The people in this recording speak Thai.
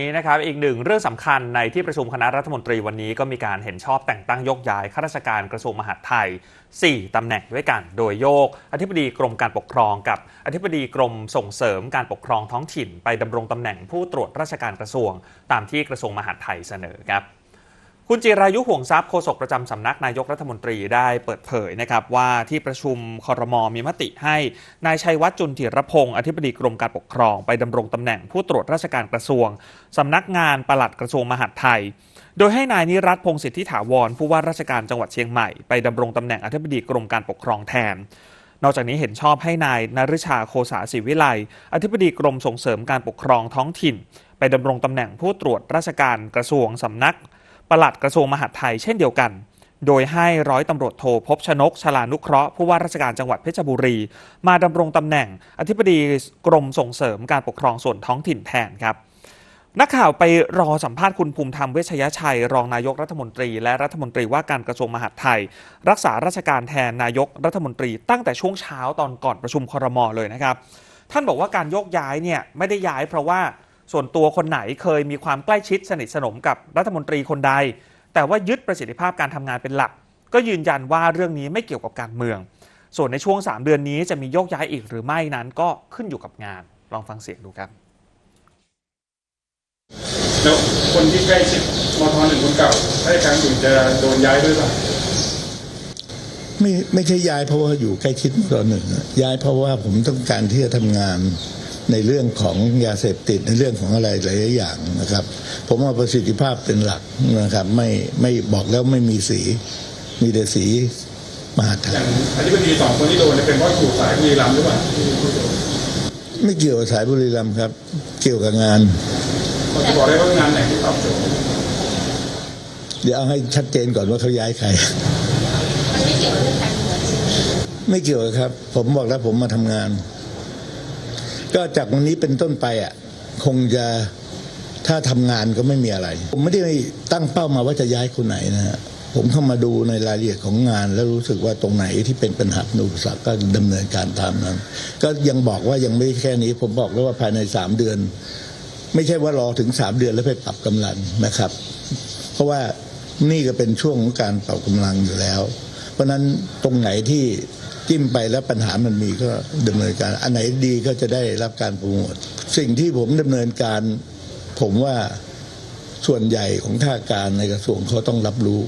นี้นะครับอีกหนึ่งเรื่องสำคัญในที่ประชุมคณะรัฐมนตรีวันนี้ก็มีการเห็นชอบแต่งตั้งยกย้ายข้าราชการกระทรวงมหาดไทย 4ตำแหน่งด้วยกัน โดยโยก อธิบดีกรมการปกครองกับ อธิบดีกรมส่งเสริมการปกครองท้องถิ่น ไปดำรงตำแหน่งผู้ตรวจราชการกระทรวง ตามที่กระทรวงมหาดไทยเสนอครับ คุณจิรายุห่วงทรัพย์โฆษกประจำสำนักนายกรัฐมนตรีได้เปิดเผยนะครับว่าที่ประชุมคอรมอมีมติให้นายชัยวัฒน์จุนธีรพงศ์อธิบดีกรมการปกครองไปดำรงตำแหน่งผู้ตรวจราชการกระทรวงสำนักงานปลัดกระทรวงมหาดไทย โดยให้นายนิรัตพงศิทธิถาวรผู้ว่าราชการจังหวัดเชียงใหม่ไปดำรงตำแหน่งอธิบดีกรมการปกครองแทนนอกจากนี้เห็นชอบให้นายนฤชาโคสาศิวิไลอธิบดีกรมส่งเสริมการปกครองท้องถิ่น ไปดำรงตำแหน่งผู้ตรวจราชการกระทรวงสำนัก ปลัดกระทรวงมหาดไทยเช่นเดียวกัน โดยให้ร้อยตำรวจโทพบชนกชลานุเคราะห์ผู้ว่าราชการจังหวัดเพชรบุรี มาดำรงตำแหน่ง อธิบดีกรมส่งเสริมการปกครองส่วนท้องถิ่นแทนครับนักข่าวไปรอสัมภาษณ์คุณภูมิธรรมเวชยชัย รองนายกรัฐมนตรี และรัฐมนตรีว่าการกระทรวงมหาดไทย รักษาราชการแทนนายกรัฐมนตรี ตั้งแต่ช่วงเช้าตอนก่อนประชุมครมเลยนะครับ ท่านบอกว่าการโยกย้ายเนี่ยไม่ได้ย้ายเพราะว่า ส่วนตัวคนไหนเคยมีความใกล้ชิดสนิทสนมกับรัฐมนตรีคนใด แต่ว่ายึดประสิทธิภาพการทำงานเป็นหลัก ก็ยืนยันว่าเรื่องนี้ไม่เกี่ยวกับการเมือง ส่วนในช่วง 3 เดือนนี้จะมีโยกย้ายอีกหรือไม่นั้นก็ขึ้นอยู่กับงาน ลองฟังเสียงดูครับแล้วคนที่ใกล้ชิดมทหนึ่งคนเก่าราชการอื่นจะโดนย้ายด้วยป่ะไม่ไม่ใช่ย้ายเพราะว่าอยู่ใกล้ชิดมรหนึ่งอะย้ายเพราะว่าผมต้องการที่จะทำงาน ในเรื่องของยาเสพติดในเรื่องของอะไรหลายๆอย่างนะครับ ผมเอาประสิทธิภาพเป็นหลักนะครับ ไม่ไม่บอกแล้วไม่มีสีมีแต่สีมหาดไทอยย่างอธิบดีสองคนที่โดนเนี่ยเป็นเพราะอยู่สายบุรีรัมย์หรือเปล่าไม่เกี่ยวกับสายบุรีรัมย์ครับ เกี่ยวกับงานเขาจะบอกได้ว่างานไหนที่ตอบโจทย์เดี๋ยวเอาให้ชัดเจนก่อนว่าเขาย้ายใครมันไม่เกี่ยวกับเรื่องการเมืองใช่ไหมไม่เกี่ยวครับ ผมบอกแล้วผมมาทำงาน ก็จากวันนี้เป็นต้นไปอะคงจะถ้าทำงานก็ไม่มีอะไร ผมไม่ได้ตั้งเป้ามาว่าจะย้ายคนไหนนะฮะผมเข้ามาดูในรายละเอียดของงาน แล้วรู้สึกว่าตรงไหนที่เป็นปัญหาอุปสรรคก็ดำเนินการตามนั้น ก็ยังบอกว่ายังไม่แค่นี้ ผมบอกแล้วว่าภายในสามเดือน ไม่ใช่ว่ารอถึงสามเดือนแล้วไปปรับกำลังนะครับ เพราะว่านี่ก็เป็นช่วงของการปรับกำลังอยู่แล้ว เพราะฉะนั้นตรงไหนที่ จิ้มไปแล้วปัญหามันมีก็ดำเนินการ อันไหนดีก็จะได้รับการโปรโมทสิ่งที่ผมดำเนินการ ผมว่าส่วนใหญ่ของท่าการในกระทรวงเขาต้องรับรู้